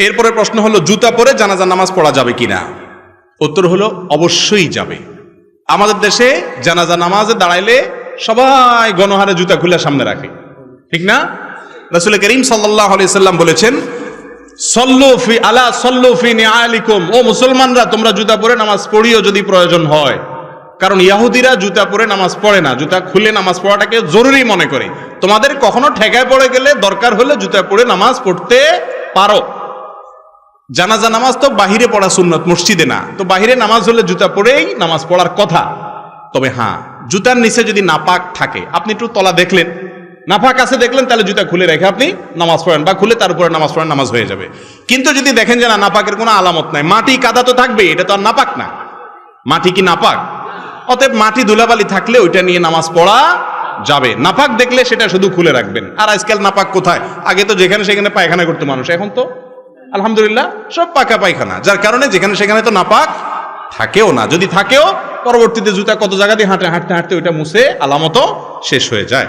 এরপরে প্রশ্ন হলো, জুতা পরে জানাজা নামাজ পড়া যাবে কিনা? উত্তর হলো, অবশ্যই যাবে। আমাদের দেশে জানাজা নামাজে দাঁড়াইলে সবাই গণহারে জুতা খুলে সামনে রাখে। ঠিক না? রাসুল করিম সাল্লাহ সাল্লাম বলেছেন, সল্লু ফি, আলা সল্লু ফি নিআলিকুম। ও মুসলমানরা, তোমরা জুতা পরে নামাজ পড়িও যদি প্রয়োজন হয়। কারণ ইয়াহুদিরা জুতা পরে নামাজ পড়ে না। জুতা খুলে নামাজ পড়াটাকে জরুরি মনে করে। তোমাদের কখনো ঠেকায় পড়ে গেলে দরকার হলে জুতা পরে নামাজ পড়তে পারো। জানাজা নামাজ তো বাহিরে পড়া সুন্নত, মসজিদে না। তো বাহিরে নামাজ হলে জুতা পরেই নামাজ পড়ার কথা। তবে হ্যাঁ জুতার নিচে যদি নাপাক থাকে, আপনি একটু তলা দেখলেন। নাফাক আছে দেখলেন, তাহলে জুতা খুলে রেখে আপনি নামাজ পড়েন বা খুলে তার উপরে নামাজ পড়েন নামাজ হয়ে যাবে। কিন্তু যদি দেখেন যে না, নাপাকের কোনো আলামত নাই, মাটি কাদা তো থাকবে এটা তো আর নাপাক না। মাটি কি নাপাক? অতএব মাটি ধুলাবালি থাকলে ওইটা নিয়ে নামাজ পড়া যাবে। নাপাক দেখলে সেটা শুধু খুলে রাখবেন। আর আজকাল নাপাক কোথায়? আগে তো যেখানে সেখানে পায়খানা করতো মানুষ, এখন তো আলহামদুলিল্লাহ, সব পাকা পায়খানা। যার কারণে যেখানে সেখানে তো নাপাক থাকেও না। যদি থাকেও, পরবর্তীতে জুতা কত জায়গা দিয়ে হাঁটে, হাঁটতে হাঁটতে ওইটা মুছে আলামত শেষ হয়ে যায়।